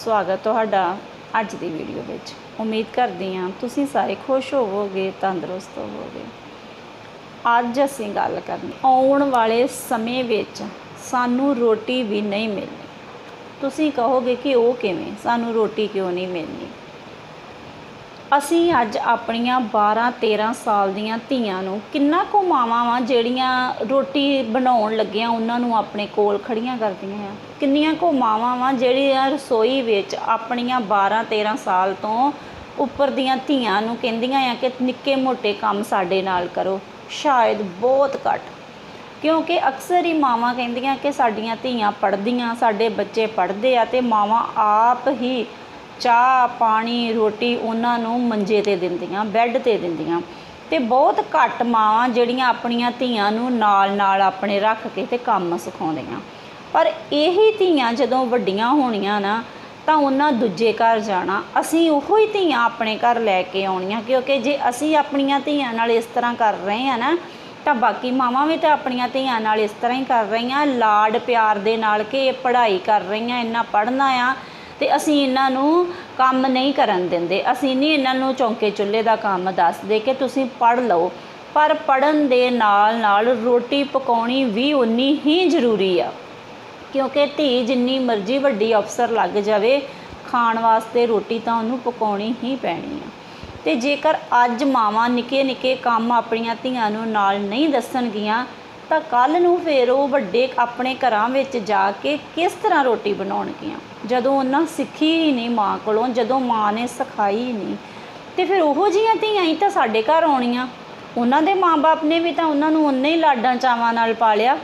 ਸਵਾਗਤ ਤੁਹਾਡਾ ਅੱਜ ਦੀ ਵੀਡੀਓ ਵਿੱਚ। ਉਮੀਦ ਕਰਦੀ ਹਾਂ ਤੁਸੀਂ ਸਾਰੇ ਖੁਸ਼ ਹੋਵੋਗੇ, ਤੰਦਰੁਸਤ ਹੋਵੋਗੇ। ਅੱਜ ਅਸੀਂ ਗੱਲ ਕਰਨੀ ਆਉਣ ਵਾਲੇ ਸਮੇਂ ਵਿੱਚ ਸਾਨੂੰ ਰੋਟੀ ਵੀ ਨਹੀਂ ਮਿਲਣੀ। ਤੁਸੀਂ ਕਹੋਗੇ ਕਿ ਉਹ ਕਿਵੇਂ? ਸਾਨੂੰ ਰੋਟੀ ਕਿਉਂ ਨਹੀਂ ਮਿਲਣੀ? ਅਸੀਂ ਅੱਜ ਆਪਣੀਆਂ 12 13 ਸਾਲ ਦੀਆਂ ਧੀਆਂ ਨੂੰ ਕਿੰਨਾ ਕੁ ਮਾਵਾਂ ਵਾਂ ਜਿਹੜੀਆਂ ਰੋਟੀ ਬਣਾਉਣ ਲੱਗੀਆਂ, ਉਹਨਾਂ ਨੂੰ ਆਪਣੇ ਕੋਲ ਖੜੀਆਂ ਕਰਦੀਆਂ ਆ? ਕਿੰਨੀਆਂ ਕੁ ਮਾਵਾਂ ਵਾਂ ਜਿਹੜੀਆਂ ਰਸੋਈ ਵਿੱਚ ਆਪਣੀਆਂ 12 13 ਸਾਲ ਤੋਂ ਉੱਪਰ ਦੀਆਂ ਧੀਆਂ ਨੂੰ ਕਹਿੰਦੀਆਂ ਆ ਕਿ ਨਿੱਕੇ ਮੋਟੇ ਕੰਮ ਸਾਡੇ ਨਾਲ ਕਰੋ, ਸ਼ਾਇਦ ਬਹੁਤ ਘੱਟ। ਕਿਉਂਕਿ ਅਕਸਰ ਹੀ ਮਾਵਾਂ ਕਹਿੰਦੀਆਂ ਕਿ ਸਾਡੀਆਂ ਧੀਆਂ ਪੜ੍ਹਦੀਆਂ, ਸਾਡੇ ਬੱਚੇ ਪੜ੍ਹਦੇ ਆ ਤੇ ਮਾਵਾਂ ਆਪ ਹੀ ਚਾਹ, ਪਾਣੀ, ਰੋਟੀ ਉਹਨਾਂ ਨੂੰ ਮੰਜੇ ਤੇ ਦਿੰਦੀਆਂ, ਬੈੱਡ ਤੇ ਦਿੰਦੀਆਂ। ਤੇ ਬਹੁਤ ਘੱਟ ਮਾਵਾਂ ਜਿਹੜੀਆਂ ਆਪਣੀਆਂ ਧੀਆਂ ਨੂੰ ਨਾਲ ਨਾਲ ਆਪਣੇ ਰੱਖ ਕੇ ਤੇ ਕੰਮ ਸਿਖਾਉਂਦੀਆਂ। ਪਰ ਇਹੀ ਧੀਆਂ ਜਦੋਂ ਵੱਡੀਆਂ ਹੋਣੀਆਂ ਨਾ, ਤਾਂ ਉਹਨਾਂ ਦੂਜੇ ਘਰ ਜਾਣਾ। ਅਸੀਂ ਉਹੋ ਹੀ ਧੀਆਂ ਆਪਣੇ ਘਰ ਲੈ ਕੇ ਆਉਣੀਆਂ, ਕਿਉਂਕਿ ਜੇ ਅਸੀਂ ਆਪਣੀਆਂ ਧੀਆਂ ਨਾਲ ਇਸ ਤਰ੍ਹਾਂ ਕਰ ਰਹੇ ਆ ਨਾ, ਤਾਂ ਬਾਕੀ ਮਾਵਾਂ ਵੀ ਤਾਂ ਆਪਣੀਆਂ ਧੀਆਂ ਨਾਲ ਇਸ ਤਰ੍ਹਾਂ ਹੀ ਕਰ ਰਹੀਆਂ। ਲਾਡ ਪਿਆਰ ਦੇ ਨਾਲ ਕਿ ਇਹ ਪੜ੍ਹਾਈ ਕਰ ਰਹੀਆਂ, ਇੰਨਾ ਪੜ੍ਹਨਾ ਆ ਤੇ ਅਸੀਂ ਇਹਨਾਂ ਨੂੰ ਕੰਮ ਨਹੀਂ ਕਰਨ ਦਿੰਦੇ। ਅਸੀਂ ਨਹੀਂ ਇਹਨਾਂ ਨੂੰ ਚੌਂਕੇ ਚੁੱਲ੍ਹੇ ਦਾ ਕੰਮ ਦੱਸਦੇ ਕਿ ਤੁਸੀਂ ਪੜ੍ਹ ਲਓ। ਪਰ ਪੜਨ ਦੇ ਨਾਲ ਨਾਲ ਰੋਟੀ ਪਕਾਉਣੀ ਵੀ ਉਨੀ ਹੀ ਜ਼ਰੂਰੀ ਆ। ਕਿਉਂਕਿ ਧੀ ਜਿੰਨੀ ਮਰਜ਼ੀ ਵੱਡੀ ਅਫਸਰ ਲੱਗ ਜਾਵੇ, ਖਾਣ ਵਾਸਤੇ ਰੋਟੀ ਤਾਂ ਉਹਨੂੰ ਪਕਾਉਣੀ ਹੀ ਪੈਣੀ ਆ। ਤੇ ਜੇਕਰ ਅੱਜ ਮਾਵਾਂ ਨਿੱਕੇ ਨਿੱਕੇ ਕੰਮ ਆਪਣੀਆਂ ਧੀਆਂ ਨੂੰ ਨਾਲ ਨਹੀਂ ਦੱਸਣਗੀਆਂ ਤਾਂ ਕੱਲ ਨੂੰ ਫੇਰ ਉਹ ਵੱਡੇ ਆਪਣੇ ਘਰਾਂ ਵਿੱਚ ਜਾ ਕੇ ਕਿਸ ਤਰ੍ਹਾਂ ਰੋਟੀ ਬਣਾਉਣਗੀਆਂ? ਜਦੋਂ ਉਹਨਾਂ ਸਿੱਖੀ ਹੀ ਨਹੀਂ ਮਾਂ ਕੋਲੋਂ, ਜਦੋਂ ਮਾਂ ਨੇ ਸਿਖਾਈ ਹੀ ਨਹੀਂ, ਤੇ ਫਿਰ ਉਹੋ ਜੀਆਂ ਧੀਆਂ ਹੀ ਤਾਂ ਸਾਡੇ ਘਰ ਆਉਣੀਆਂ। ਉਹਨਾਂ ਦੇ ਮਾਪੇ ਨੇ ਵੀ ਤਾਂ ਉਹਨਾਂ ਨੂੰ ਉਨੇ ਹੀ ਲਾਡਾਂ ਚਾਵਾਂ ਨਾਲ ਪਾਲਿਆ।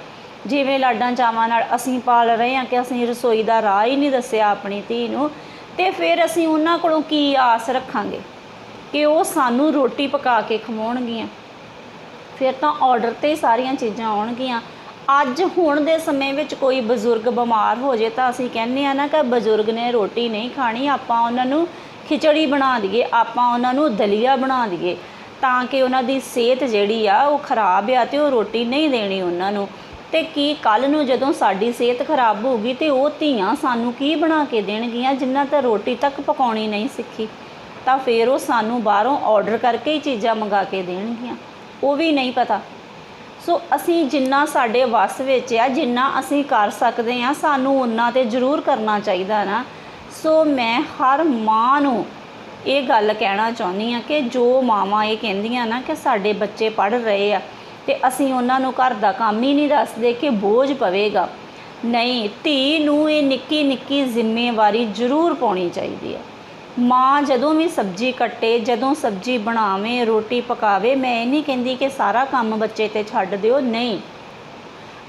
ਜਿਵੇਂ ਲਾਡਾਂ ਚਾਵਾਂ ਨਾਲ ਅਸੀਂ ਪਾਲ ਰਹੇ ਹਾਂ ਕਿ ਅਸੀਂ ਰਸੋਈ ਦਾ ਰਾਹ ਹੀ ਨਹੀਂ ਦੱਸਿਆ ਆਪਣੀ ਧੀ ਨੂੰ, ਤੇ ਫਿਰ ਅਸੀਂ ਉਹਨਾਂ ਕੋਲੋਂ ਕੀ ਆਸ ਰੱਖਾਂਗੇ? ਕਿ ਉਹ ਸਾਨੂੰ ਰੋਟੀ ਪਕਾ ਕੇ ਖਵਾਉਣਗੀਆਂ। ਫਿਰ ਤਾਂ ਆਰਡਰ ਤੇ ਸਾਰੀਆਂ ਚੀਜ਼ਾਂ ਆਉਣਗੀਆਂ। ਅੱਜ ਹੁਣ ਦੇ ਸਮੇਂ ਵਿੱਚ ਕੋਈ ਬਜ਼ੁਰਗ ਬਿਮਾਰ ਹੋ ਜੇ ਤਾਂ ਅਸੀਂ ਕਹਿੰਦੇ ਆ ਨਾ ਕਿ ਬਜ਼ੁਰਗ ਨੇ ਰੋਟੀ ਨਹੀਂ ਖਾਣੀ, ਆਪਾਂ ਉਹਨਾਂ ਨੂੰ ਖਿਚੜੀ ਬਣਾ ਦਈਏ, ਆਪਾਂ ਉਹਨਾਂ ਨੂੰ ਦਲੀਆ ਬਣਾ ਦਈਏ। ਤਾਂ ਕਿ ਉਹਨਾਂ ਦੀ ਸਿਹਤ ਜਿਹੜੀ ਆ, ਉਹ ਖਰਾਬ ਆ ਤੇ ਉਹ ਰੋਟੀ ਨਹੀਂ ਦੇਣੀ ਉਹਨਾਂ ਨੂੰ। ਤੇ ਕੀ ਕੱਲ ਨੂੰ ਜਦੋਂ ਸਾਡੀ ਸਿਹਤ ਖਰਾਬ ਹੋਊਗੀ ਤੇ ਉਹ ਧੀਆਂ ਸਾਨੂੰ ਕੀ ਬਣਾ ਕੇ ਦੇਣਗੀਆਂ ਜਿਨ੍ਹਾਂ ਤਾਂ ਰੋਟੀ ਤੱਕ ਪਕਾਉਣੀ ਨਹੀਂ ਸਿੱਖੀ? ਤਾਂ ਫਿਰ ਉਹ ਸਾਨੂੰ ਬਾਹਰੋਂ ਆਰਡਰ ਕਰਕੇ ਹੀ ਚੀਜ਼ਾਂ ਮੰਗਾ ਕੇ ਦੇਣਗੀਆਂ। ਉਹ ਵੀ ਨਹੀਂ ਪਤਾ। ਸੋ ਅਸੀਂ ਜਿੰਨਾ ਸਾਡੇ ਵੱਸ ਵਿੱਚ ਆ, ਜਿੰਨਾ ਅਸੀਂ ਕਰ ਸਕਦੇ ਆ, ਸਾਨੂੰ ਉਹਨਾਂ ਤੇ ਜ਼ਰੂਰ ਕਰਨਾ ਚਾਹੀਦਾ ਨਾ। ਸੋ ਮੈਂ ਹਰ ਮਾਂ ਨੂੰ ਇਹ ਗੱਲ ਕਹਿਣਾ ਚਾਹੁੰਦੀ ਆ ਕਿ ਜੋ ਮਾਵਾਂ ਇਹ ਕਹਿੰਦੀਆਂ ਨਾ ਕਿ ਸਾਡੇ ਬੱਚੇ ਪੜ ਰਹੇ ਆ ਤੇ ਅਸੀਂ ਉਹਨਾਂ ਨੂੰ ਘਰ ਦਾ ਕੰਮ ਹੀ ਨਹੀਂ ਦੱਸਦੇ ਕਿ ਬੋਝ ਪਵੇਗਾ। ਨਹੀਂ, ਧੀ ਨੂੰ ਇਹ ਨਿੱਕੀ ਨਿੱਕੀ ਜ਼ਿੰਮੇਵਾਰੀ ਜ਼ਰੂਰ ਪਾਉਣੀ ਚਾਹੀਦੀ ਹੈ ਮਾਂ ਜਦੋਂ ਵੀ ਸਬਜ਼ੀ ਕੱਟੇ, ਜਦੋਂ ਸਬਜ਼ੀ ਬਣਾਵੇ, ਰੋਟੀ ਪਕਾਵੇ, ਮੈਂ ਇਹ ਨਹੀਂ ਕਹਿੰਦੀ ਕਿ ਸਾਰਾ ਕੰਮ ਬੱਚੇ ਤੇ ਛੱਡ ਦਿਓ, ਨਹੀਂ।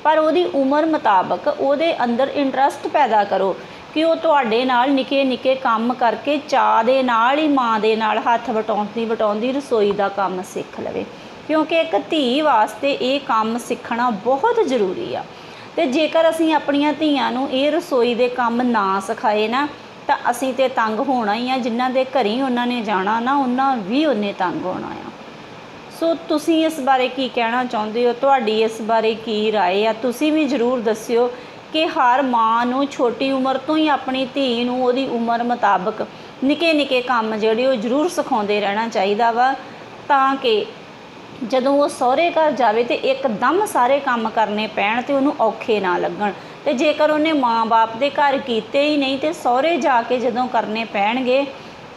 ਪਰ ਉਹਦੀ ਉਮਰ ਮੁਤਾਬਕ ਉਹਦੇ ਅੰਦਰ ਇੰਟਰਸਟ ਪੈਦਾ ਕਰੋ ਕਿ ਉਹ ਤੁਹਾਡੇ ਨਾਲ ਨਿੱਕੇ ਨਿੱਕੇ ਕੰਮ ਕਰਕੇ ਚਾਹ ਦੇ ਨਾਲ ਹੀ ਮਾਂ ਦੇ ਨਾਲ ਹੱਥ ਵਟਾਉਂਦੀ ਵਟਾਉਂਦੀ ਰਸੋਈ ਦਾ ਕੰਮ ਸਿੱਖ ਲਵੇ। ਕਿਉਂਕਿ ਇੱਕ ਧੀ ਵਾਸਤੇ ਇਹ ਕੰਮ ਸਿੱਖਣਾ ਬਹੁਤ ਜ਼ਰੂਰੀ ਆ। ਤੇ ਜੇਕਰ ਅਸੀਂ ਆਪਣੀਆਂ ਧੀਆਂ ਨੂੰ ਇਹ ਰਸੋਈ ਦੇ ਕੰਮ ਨਾ ਸਿਖਾਏ ਨਾ ਤਾਂ ਅਸੀਂ ਤੇ ਤੰਗ ਹੋਣਾ ਹੀ ਆ ਜਿਨ੍ਹਾਂ ਦੇ ਘਰੀ ਉਹਨਾਂ ਨੇ ਜਾਣਾ ਨਾ ਉਹਨਾਂ ਵੀ ਉਹਨੇ ਤੰਗ ਹੋਣਾ ਆ ਸੋ ਤੁਸੀਂ ਇਸ ਬਾਰੇ ਕੀ ਕਹਿਣਾ ਚਾਹੁੰਦੇ ਹੋ ਤੁਹਾਡੀ ਇਸ ਬਾਰੇ ਕੀ رائے ਆ ਤੁਸੀਂ ਵੀ ਜ਼ਰੂਰ ਦੱਸਿਓ ਕਿ ਹਰ ਮਾਂ ਨੂੰ ਛੋਟੀ ਉਮਰ ਤੋਂ ਹੀ ਆਪਣੀ ਧੀ ਨੂੰ ਉਹਦੀ ਉਮਰ ਮੁਤਾਬਕ ਨਿੱਕੇ ਨਿੱਕੇ ਕੰਮ ਜਿਹੜੇ ਉਹ ਜ਼ਰੂਰ ਸਿਖਾਉਂਦੇ ਰਹਿਣਾ ਚਾਹੀਦਾ ਵਾ ਤਾਂ ਕਿ ਜਦੋਂ ਉਹ ਸਹੁਰੇ ਘਰ ਜਾਵੇ ਤੇ ਇੱਕਦਮ ਸਾਰੇ ਕੰਮ ਕਰਨੇ ਪੈਣ ਤੇ ਉਹਨੂੰ ਔਖੇ ਨਾ ਲੱਗਣ। ਤੇ ਜੇਕਰ ਉਹਨੇ ਮਾਂ-ਬਾਪ ਦੇ ਘਰ ਕੀਤੇ ਹੀ ਨਹੀਂ ਤੇ ਸਹੁਰੇ ਜਾ ਕੇ ਜਦੋਂ ਕਰਨੇ ਪੈਣਗੇ,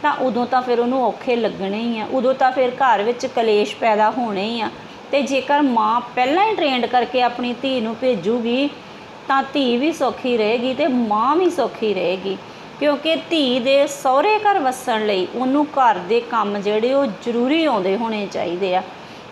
ਤਾਂ ਉਦੋਂ ਤਾਂ ਫਿਰ ਉਹਨੂੰ ਔਖੇ ਲੱਗਣੇ ਹੀ ਆ। ਉਦੋਂ ਤਾਂ ਫਿਰ ਘਰ ਵਿੱਚ ਕਲੇਸ਼ ਪੈਦਾ ਹੋਣੇ ਹੀ ਆ। ਤੇ ਜੇਕਰ ਮਾਂ ਪਹਿਲਾਂ ਹੀ ਟ੍ਰੇਨਡ ਕਰਕੇ ਆਪਣੀ ਧੀ ਨੂੰ ਭੇਜੂਗੀ, ਤਾਂ ਧੀ ਵੀ ਸੌਖੀ ਰਹੇਗੀ ਤੇ ਮਾਂ ਵੀ ਸੌਖੀ ਰਹੇਗੀ। ਕਿਉਂਕਿ ਧੀ ਦੇ ਸਹੁਰੇ ਘਰ ਵਸਣ ਲਈ ਉਹਨੂੰ ਘਰ ਦੇ ਕੰਮ ਜਿਹੜੇ ਉਹ ਜ਼ਰੂਰੀ ਆਉਂਦੇ ਹੋਣੇ ਚਾਹੀਦੇ ਆ।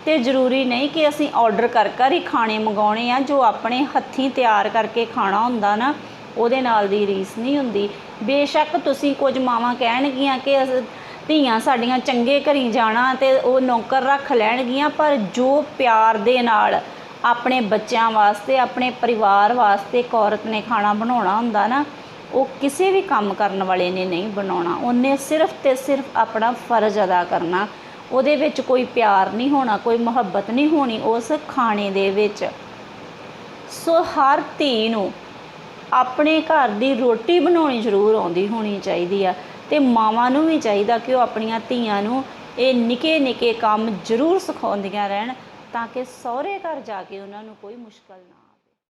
ਤੇ ਜ਼ਰੂਰੀ ਨਹੀਂ ਕਿ ਅਸੀਂ ਆਰਡਰ ਕਰ ਕਰ ਹੀ ਖਾਣੇ ਮੰਗਾਉਣੇ ਆ, ਜੋ ਆਪਣੇ ਹੱਥੀਂ ਤਿਆਰ ਕਰਕੇ ਖਾਣਾ ਹੁੰਦਾ ਨਾ, ਉਹਦੇ ਨਾਲ ਦੀ ਰੀਸ ਨਹੀਂ ਹੁੰਦੀ। ਬੇਸ਼ੱਕ ਤੁਸੀਂ ਕੁਝ ਮਾਵਾਂ ਕਹਿਣਗੀਆਂ ਕਿ ਅਸ- ਧੀਆਂ ਸਾਡੀਆਂ ਚੰਗੇ ਘਰੀ ਜਾਣਾ ਤੇ ਉਹ ਨੌਕਰ ਰੱਖ ਲੈਣਗੀਆਂ, ਪਰ ਜੋ ਪਿਆਰ ਦੇ ਨਾਲ ਆਪਣੇ ਬੱਚਿਆਂ ਵਾਸਤੇ, ਆਪਣੇ ਪਰਿਵਾਰ ਵਾਸਤੇ ਇੱਕ ਔਰਤ ਨੇ ਖਾਣਾ ਬਣਾਉਣਾ ਹੁੰਦਾ ਨਾ, ਉਹ ਕਿਸੇ ਵੀ ਕੰਮ ਕਰਨ ਵਾਲੇ ਨੇ ਨਹੀਂ ਬਣਾਉਣਾ। ਉਹਨੇ ਸਿਰਫ ਤੇ ਸਿਰਫ ਆਪਣਾ ਫਰਜ਼ ਅਦਾ ਕਰਨਾ। ਉਹਦੇ ਵਿੱਚ ਕੋਈ ਪਿਆਰ ਨਹੀਂ ਹੋਣਾ, ਕੋਈ ਮੁਹੱਬਤ ਨਹੀਂ ਹੋਣੀ ਉਸ ਖਾਣੇ ਦੇ ਵਿੱਚ। ਸੋ ਹਰ ਧੀ ਨੂੰ ਆਪਣੇ ਘਰ ਦੀ ਰੋਟੀ ਬਣਾਉਣੀ ਜ਼ਰੂਰ ਆਉਂਦੀ ਹੋਣੀ ਚਾਹੀਦੀ ਆ ਤੇ ਮਾਵਾਂ ਨੂੰ ਵੀ ਚਾਹੀਦਾ ਕਿ ਉਹ ਆਪਣੀਆਂ ਧੀਆਂ ਨੂੰ ਇਹ ਨਿੱਕੇ ਨਿੱਕੇ ਕੰਮ ਜ਼ਰੂਰ ਸਿਖਾਉਂਦੀਆਂ ਰਹਿਣ ਤਾਂ ਕਿ ਸਹੁਰੇ ਘਰ ਜਾ ਕੇ ਉਹਨਾਂ ਨੂੰ ਕੋਈ ਮੁਸ਼ਕਲ ਨਾ